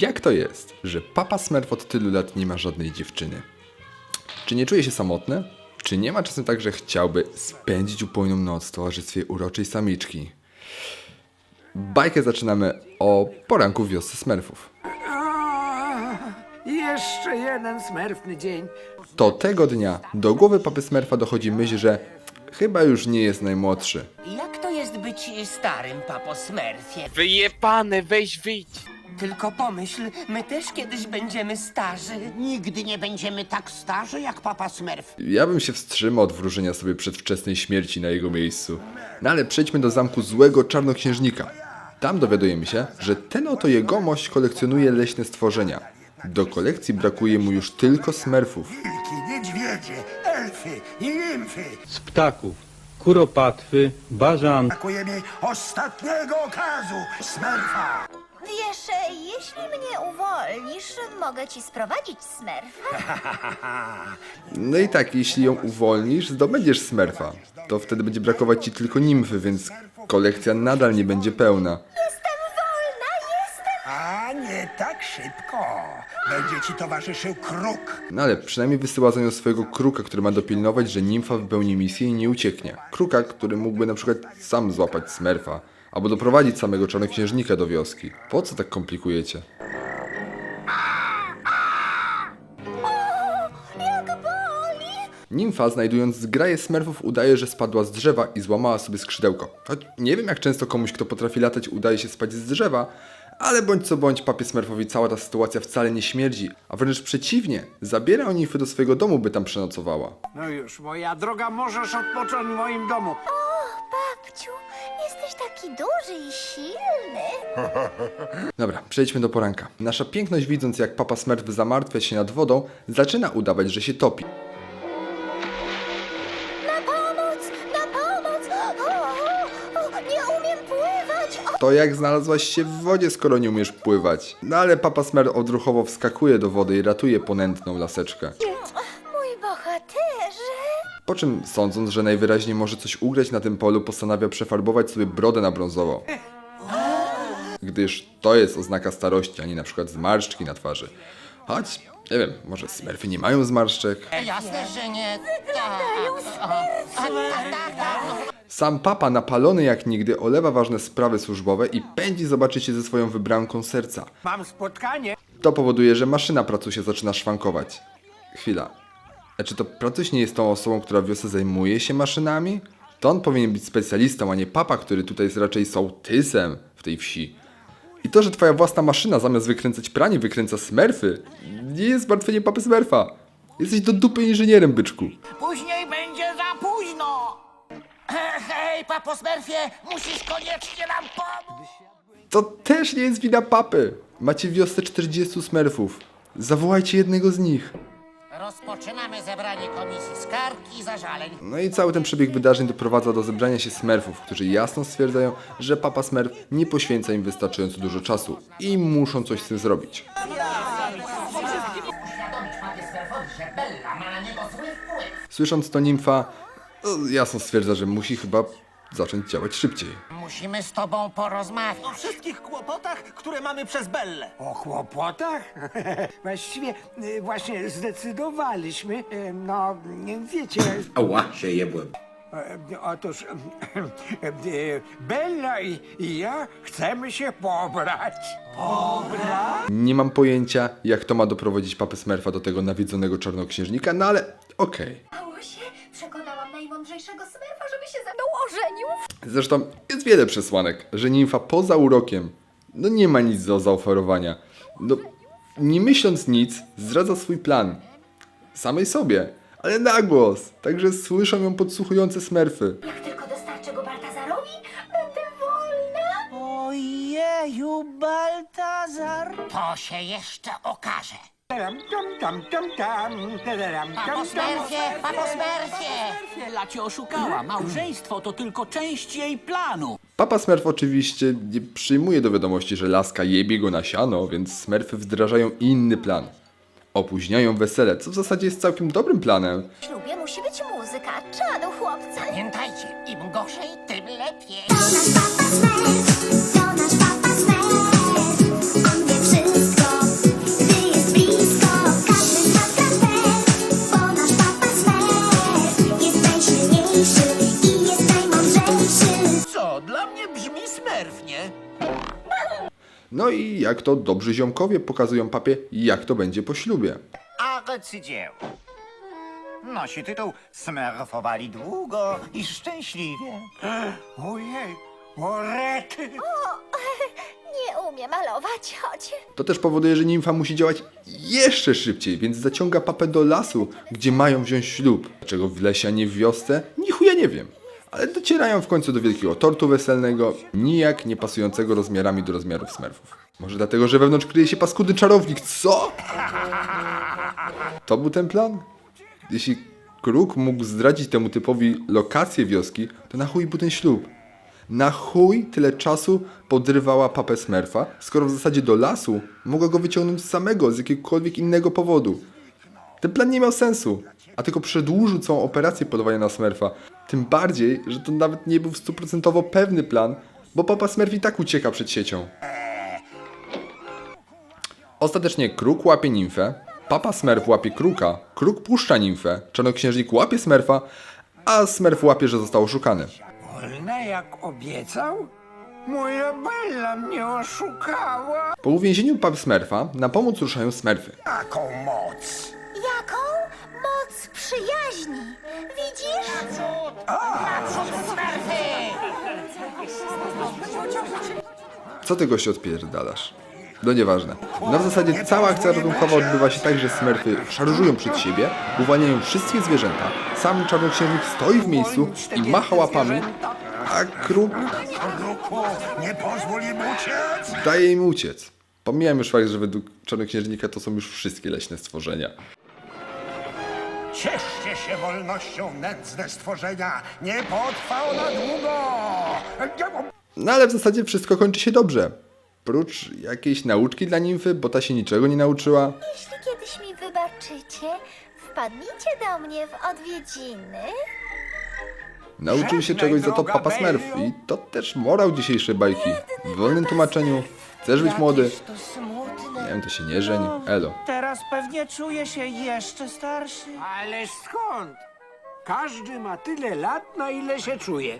Jak to jest, że papa Smurf od tylu lat nie ma żadnej dziewczyny? Czy nie czuje się samotny? Czy nie ma czasem tak, że chciałby spędzić upojną noc w towarzystwie uroczej samiczki? Bajkę zaczynamy o poranku w wiosce Smurfów. Jeszcze jeden smerfny dzień. To tego dnia do głowy papy Smurfa dochodzi myśl, że chyba już nie jest najmłodszy. Jak to jest być starym, papo Smurfie? Wyjebane, weź wyjdź. Tylko pomyśl, my też kiedyś będziemy starzy. Nigdy nie będziemy tak starzy jak papa Smurf. Ja bym się wstrzymał od wróżenia sobie przedwczesnej śmierci na jego miejscu. No ale przejdźmy do zamku złego czarnoksiężnika. Tam dowiadujemy się, że ten oto jegomość kolekcjonuje leśne stworzenia. Do kolekcji brakuje mu już tylko smerfów. wilki, niedźwiedzie, elfy i nimfy. z ptaków, kuropatwy, bażan, Brakuje mi ostatniego okazu, smerfa. Wiesz, jeśli mnie uwolnisz, mogę ci sprowadzić smerfa. No i tak, jeśli ją uwolnisz, zdobędziesz smerfa. To wtedy będzie brakować ci tylko nimfy, więc kolekcja nadal nie będzie pełna. Jestem wolna, jestem... A nie tak szybko. Będzie ci towarzyszył kruk. No ale przynajmniej wysyła za nią swojego kruka, który ma dopilnować, że nimfa wypełni misję i nie ucieknie. Kruka, który mógłby na przykład sam złapać smerfa, albo doprowadzić samego czarnoksiężnika do wioski. Po co tak komplikujecie? Nimfa, znajdując zgraję smerfów, udaje, że spadła z drzewa i złamała sobie skrzydełko. Choć nie wiem, jak często komuś, kto potrafi latać, udaje się spać z drzewa, ale bądź co bądź, papie smerfowi cała ta sytuacja wcale nie śmierdzi, a wręcz przeciwnie, zabiera on nimfy do swojego domu, by tam przenocowała. No już, moja droga, możesz odpocząć w moim domu. O, babciu, taki duży i silny. Dobra, przejdźmy do poranka. Nasza piękność, widząc jak papa Smurf zamartwia się nad wodą, zaczyna udawać, że się topi. Na pomoc, na pomoc! O, o, o, nie umiem pływać! O, To jak znalazłaś się w wodzie, skoro nie umiesz pływać? No ale papa Smurf odruchowo wskakuje do wody i ratuje ponętną laseczkę. Po czym, sądząc, że najwyraźniej może coś ugrać na tym polu, postanawia przefarbować sobie brodę na brązowo. Gdyż to jest oznaka starości, a nie na przykład zmarszczki na twarzy. Choć, nie wiem, może smerfy nie mają zmarszczek? Jasne, że nie. Tak. Sam papa, napalony jak nigdy, olewa ważne sprawy służbowe i pędzi zobaczyć się ze swoją wybranką serca. Mam spotkanie. To powoduje, że maszyna pracusia zaczyna szwankować. Chwila. A czy to pracuś nie jest tą osobą, która w wiosce zajmuje się maszynami? To on powinien być specjalistą, a nie papa, który tutaj jest raczej sołtysem w tej wsi. I to, że twoja własna maszyna zamiast wykręcać pranie wykręca smerfy, nie jest zmartwienie papy smerfa. Jesteś do dupy inżynierem, byczku. Później będzie za późno. Hej, papo Smurfie, musisz koniecznie nam pomóc. To też nie jest wina papy. Macie w wiosce 40 smerfów. Zawołajcie jednego z nich. Rozpoczynamy zebranie komisji skarg i zażaleń. No i cały ten przebieg wydarzeń doprowadza do zebrania się smerfów, którzy jasno stwierdzają, że papa smerf nie poświęca im wystarczająco dużo czasu i muszą coś z tym zrobić. Słysząc to nimfa, no, jasno stwierdza, że musi chyba zacząć działać szybciej. Musimy z tobą porozmawiać. o wszystkich kłopotach, które mamy przez Bellę. O kłopotach? Właściwie y, właśnie zdecydowaliśmy, y, no wiecie... Ała, się jebłem. Otóż y, Bella i i ja chcemy się pobrać. Nie mam pojęcia, jak to ma doprowadzić papę smerfa do tego nawiedzonego czarnoksiężnika, no ale okej. Najmądrzejszego smerfa, żeby się ze mną ożenił. Zresztą jest wiele przesłanek, że nimfa poza urokiem, no nie ma nic do zaoferowania. No, nie myśląc nic, zdradza swój plan. Samej sobie, ale na głos, także słyszą ją podsłuchujące smerfy. Jak tylko Ojeju, Baltazar. To się jeszcze okaże. Tam, tam, tam, tam, tam, cię oszukała. Małżeństwo to tylko część jej planu. Papa Smurf oczywiście nie przyjmuje do wiadomości, że laska jebie go na siano, więc smerfy wdrażają inny plan. Opóźniają wesele, co w zasadzie jest całkiem dobrym planem. W ślubie musi być muzyka, czadu chłopca. Pamiętajcie, im gorzej, tym lepiej. To nasz papa Smurf, No i jak to dobrzy ziomkowie pokazują papie, jak to będzie po ślubie. Arcydzieło. Nosi tytuł Smerfowali długo i szczęśliwie. Ojej, o rety. Nie umiem malować, chodź. To też powoduje, że nimfa musi działać jeszcze szybciej, więc zaciąga papę do lasu, gdzie mają wziąć ślub. Dlaczego w lesie, a nie w wiosce? Ni chuja nie wiem. Ale docierają w końcu do wielkiego tortu weselnego, nijak nie pasującego rozmiarami do rozmiarów smerfów. Może dlatego, że wewnątrz kryje się paskudny czarownik, co? To był ten plan? Jeśli Kruk mógł zdradzić temu typowi lokację wioski, to na chuj był ten ślub? Na chuj tyle czasu podrywała papę Smurfa, skoro w zasadzie do lasu mogła go wyciągnąć samego z jakiegokolwiek innego powodu. Ten plan nie miał sensu, a tylko przedłużył całą operację polowania na Smurfa. Tym bardziej, że to nawet nie był stuprocentowo pewny plan, bo papa Smurf i tak ucieka przed siecią. Ostatecznie Kruk łapie nimfę, papa Smurf łapie Kruka, Kruk puszcza nimfę, czarnoksiężnik łapie Smurfa, a Smurf łapie, że został oszukany. Wolne jak obiecał? Moja Bella mnie oszukała. Po uwięzieniu pap Smurfa na pomoc ruszają Smurfy. Taką moc. Moc przyjaźni. Widzisz? Co ty goście odpierdalasz? No nieważne. No w zasadzie cała akcja ratunkowa odbywa się tak, że Smurfy szarżują przed siebie, uwalniają wszystkie zwierzęta, sam czarnoksiężnik stoi w miejscu i macha łapami, a kruk nie uciec. daje im uciec. Pomijam już fakt, że według czarnoksiężnika to są już wszystkie leśne stworzenia. Cieszcie się wolnością, nędzne stworzenia. Nie potrwa ona długo. No ale w zasadzie wszystko kończy się dobrze. Prócz jakiejś nauczki dla nimfy, bo ta się niczego nie nauczyła. Jeśli kiedyś mi wybaczycie, wpadnijcie do mnie w odwiedziny. Nauczył się czegoś za to papa Smurf i to też morał dzisiejszej bajki. W wolnym tłumaczeniu, chcesz być młody? To smutne. Nie wiem, to się nie żeń, elo. Teraz pewnie czuję się jeszcze starszy. Ależ skąd? Każdy ma tyle lat, na ile się czuje.